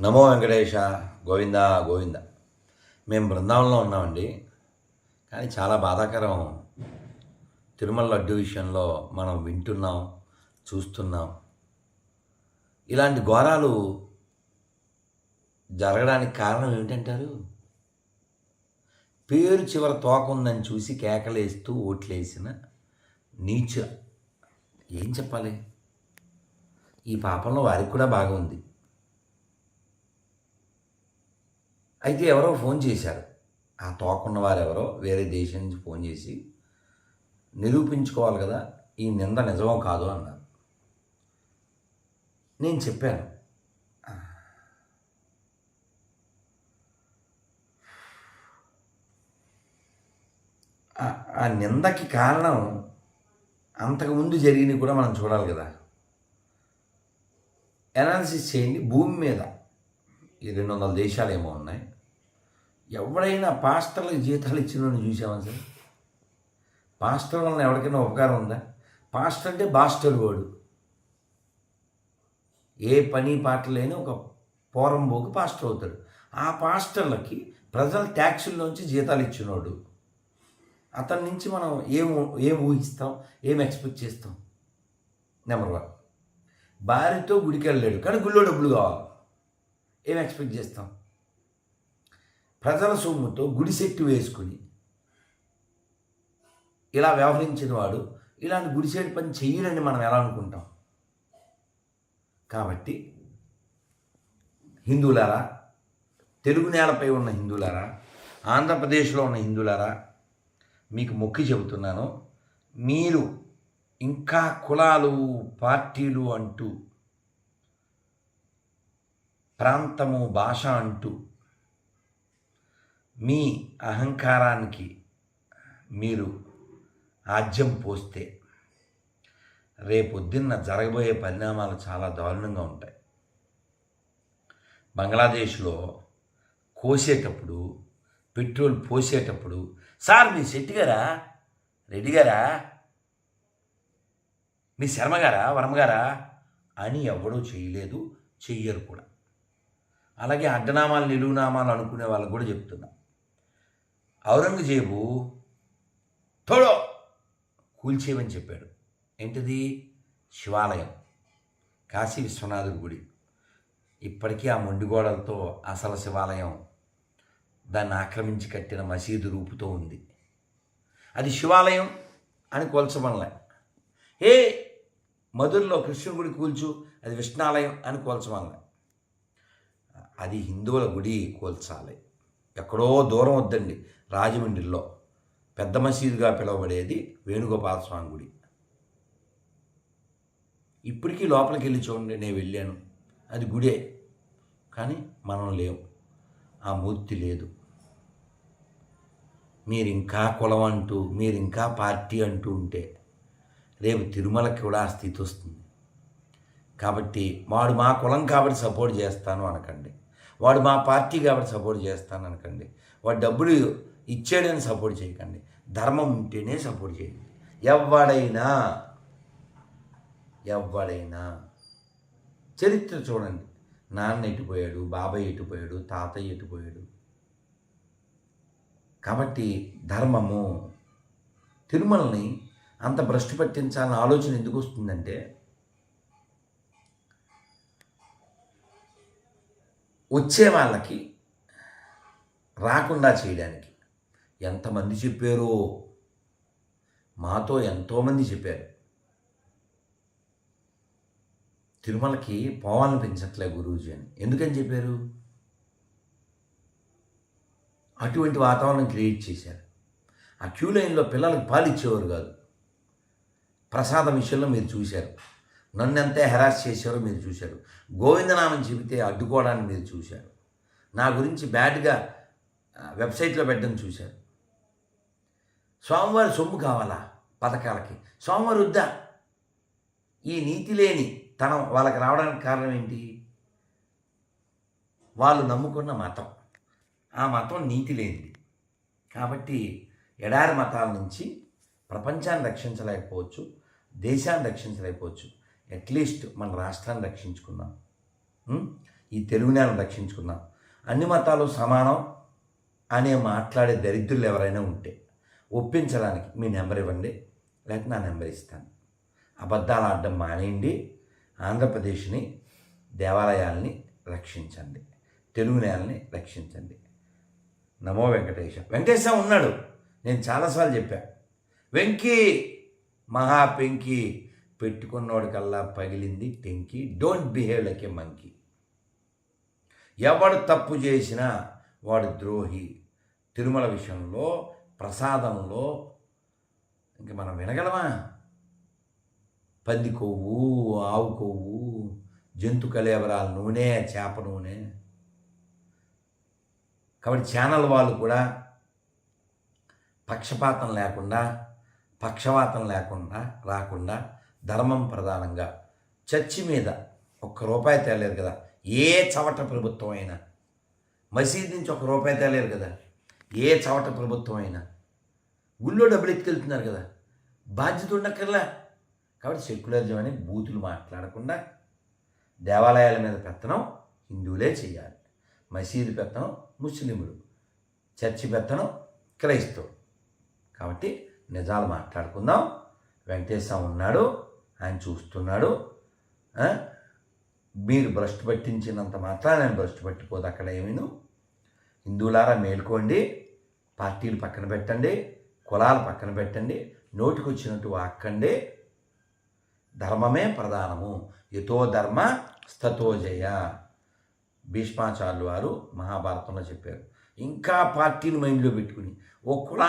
నమో వెంకటేశ గోవింద గోవింద. మేము బృందావనంలో ఉన్నామండి. కానీ చాలా బాధాకరం. తిరుమల లడ్డు విషయంలో మనం వింటున్నాం చూస్తున్నాం. ఇలాంటి ఘోరాలు జరగడానికి కారణం ఏమిటంటారు? పేరు చివర తోక ఉందని చూసి కేకలేస్తూ ఓట్లేసిన నీచ. ఏం చెప్పాలి? ఈ పాపంలో వారికి కూడా బాగా ఉంది అయితే ఎవరో ఫోన్ చేశారు. ఆ తోకున్న వారు ఎవరో వేరే దేశం నుంచి ఫోన్ చేసి నిరూపించుకోవాలి కదా ఈ నింద నిజమో కాదు అన్నారు. నేను చెప్పాను. ఆ- నిందకి కారణం అంతకుముందు జరిగినవి కూడా మనం చూడాలి కదా. అనాలిసిస్ చేయండి. భూమి మీద ఈ రెండు వందల దేశాలు ఏమో ఉన్నాయి. ఎవడైనా పాస్టర్లకు జీతాలు ఇచ్చిన చూసామా సార్? పాస్టర్ వలన ఎవరికైనా ఉపకారం ఉందా? పాస్టర్ అంటే బాస్టర్ వాడు. ఏ పని పాట లేని ఒక పోరంబోకు పాస్టర్ అవుతాడు. ఆ పాస్టర్లకి ప్రజల ట్యాక్సుల్లోంచి జీతాలు ఇచ్చినోడు. అతని నుంచి మనం ఏం ఏం ఊహిస్తాం? ఏం ఎక్స్పెక్ట్ చేస్తాం? Number one. భార్యతో గుడికి వెళ్ళాడు కానీ గుళ్ళో డబ్బులు కావాలి. ఏం ఎక్స్పెక్ట్ చేస్తాం? ప్రజల సొమ్ముతో గుడిసెట్టు వేసుకుని ఇలా వ్యవహరించిన వాడు ఇలాంటి గుడిసేటి పని చేయాలని మనం ఎలా అనుకుంటాం? కాబట్టి హిందువులారా తెలుగు నేలపై ఉన్న హిందువులారా ఆంధ్రప్రదేశ్లో ఉన్న హిందువులారా మీకు మొక్కి చెబుతున్నాను మీరు ఇంకా కులాలు పార్టీలు అంటూ ప్రాంతము భాష అంటూ మీ అహంకారానికి మీరు ఆజ్యం పోస్తే రేపొద్దున్న జరగబోయే పరిణామాలు చాలా దారుణంగా ఉంటాయి. బంగ్లాదేశ్లో కోసేటప్పుడు పెట్రోల్ పోసేటప్పుడు సార్ మీ శెట్టి గారా? రెడ్డి గారా? మీ శర్మగారా వర్మగారా అని ఎవడూ చేయలేదు చెయ్యరు కూడా. అలాగే అడ్డనామాలు నిలువునామాలు అనుకునే వాళ్ళకు కూడా చెప్తున్నా. ఔరంగజేబు తోడో. కూల్చేయమని చెప్పాడు. ఏంటిది? శివాలయం. కాశీ విశ్వనాథుడి గుడి. ఇప్పటికీ ఆ మొండిగోడలతో అసలు శివాలయం దాన్ని ఆక్రమించి కట్టిన మసీదు రూపుతో ఉంది. అది శివాలయం అని కోల్చమనలే. ఏ మధురలో కృష్ణుడి గుడి కూల్చు అది విష్ణాలయం అని కోల్చమనలే. అది హిందువుల గుడి కోల్చాలి. ఎక్కడో దూరం వద్దండి. రాజమండ్రిలో పెద్ద మసీదుగా పిలువబడేది వేణుగోపాల స్వామి గుడి. ఇప్పటికీ లోపలికి వెళ్ళి చూడండి నేను వెళ్ళాను. అది గుడే. కానీ మనం లేవు ఆ మూర్తి లేదు. మీరు ఇంకా కులం అంటూ మీరు ఇంకా పార్టీ అంటూ ఉంటే రేపు తిరుమలకి కూడా ఆ స్థితి వస్తుంది. కాబట్టి వాడు మా కులం కాబట్టి సపోర్ట్ చేస్తాను అనకండి. వాడు మా పార్టీ కాబట్టి సపోర్ట్ చేస్తాను అనకండి. వాడు డబ్బులు ఇచ్చేడని సపోర్ట్ చేయకండి. ధర్మం ఉంటేనే సపోర్ట్ చేయండి. ఎవడైనా ఎవడైనా చరిత్ర చూడండి. నాన్న ఎటుపోయాడు బాబాయ్ ఎటుపోయాడు తాతయ్య ఎటుపోయాడు. కాబట్టి ధర్మము తిరుమలని అంత భ్రష్టు పట్టించాలని ఆలోచన ఎందుకు వస్తుందంటే వచ్చే వాళ్ళకి రాకుండా చేయడానికి. ఎంతమంది చెప్పారో? మాతో ఎంతోమంది చెప్పారు. తిరుమలకి పోవాలనిపించట్లే గురూజీ అని. ఎందుకని చెప్పారు? అటువంటి వాతావరణం క్రియేట్ చేశారు. ఆ క్యూ లైన్లో పిల్లలకు పాలు ఇచ్చేవారు కాదు. ప్రసాదం విషయంలో మీరు చూశారు. నన్ను ఎంత హెరాస్ చేశారో మీరు చూశారు. గోవిందనామని చెబితే అడ్డుకోవడాన్ని మీరు చూశారు. నా గురించి బ్యాడ్గా వెబ్సైట్లో పెట్టడం చూశారు. స్వామివారి సొమ్ము కావాలా పథకాలకి? స్వామివారి వద్దా? ఈ నీతి లేని తనం వాళ్ళకి రావడానికి కారణం ఏంటి? వాళ్ళు నమ్ముకున్న మతం. ఆ మతం నీతి లేనిది. కాబట్టి ఎడారి మతాల నుంచి ప్రపంచాన్ని రక్షించలేకపోవచ్చు దేశాన్ని రక్షించలేకపోవచ్చు. అట్లీస్ట్ మన రాష్ట్రాన్ని రక్షించుకున్నాం ఈ తెలుగు నేలను రక్షించుకున్నాం అన్ని మతాలు సమానం అనే మాట్లాడే దరిద్రులు ఎవరైనా ఉంటే. ఒప్పించడానికి మీ నెంబర్ ఇవ్వండి లేకపోతే నా నెంబర్ ఇస్తాను. అబద్ధాలు ఆడడం మానేయండి ఆంధ్రప్రదేశ్ని దేవాలయాల్ని రక్షించండి తెలుగు నేలని రక్షించండి. నమో వెంకటేశ వెంకటేశ ఉన్నాడు నేను చాలాసార్లు చెప్పా. వెంకీ మహా పెంకి పెట్టుకున్నోడికల్లా పగిలింది టెంకి don't behave like a monkey. ఎవడు తప్పు చేసినా వాడు ద్రోహి. తిరుమల విషయంలో ప్రసాదంలో ఇంక మనం వినగలమా? పంది కొవ్వు ఆవు కొవ్వు జంతు కలేవరాల నూనె చేప నూనె. కాబట్టి ఛానల్ వాళ్ళు కూడా పక్షపాతం లేకుండా పక్షవాతం లేకుండా రాకుండా ధర్మం ప్రధానంగా చర్చి మీద ఒక్క రూపాయి తేలేదు కదా. ఏ చవట ప్రభుత్వం అయినా. మసీద్ నుంచి ఒక రూపాయి తేలేరు కదా. ఏ చవట ప్రభుత్వం అయినా గుళ్ళో డబ్బులు ఎత్తుకెళ్తున్నారు కదా. బాధ్యత ఉండక్కర్లా. కాబట్టి సెక్యులరిజం అని బూతులు మాట్లాడకుండా దేవాలయాల మీద పెత్తనం హిందువులే చేయాలి. మసీదు పెత్తనం ముస్లింలు చర్చి పెత్తనం క్రైస్తవులు. కాబట్టి నిజాలు మాట్లాడుకుందాం. వెంకటేశ్వర ఉన్నాడు. ఆయన చూస్తున్నాడు. మీరు భ్రష్టు పట్టించినంత మాత్రం నేను భ్రష్టు పట్టిపోదు అక్కడ ఏమీను? హిందువులారా మేల్కోండి పార్టీలు పక్కన పెట్టండి కులాలు పక్కన పెట్టండి నోటికి వచ్చినట్టు వాక్కండి. ధర్మమే ప్రధానము. యతో ధర్మ స్థతో జయ. భీష్మాచార్యులు వారు మహాభారతంలో చెప్పారు. ఇంకా పార్టీని మైండ్లో పెట్టుకుని ఓ కులా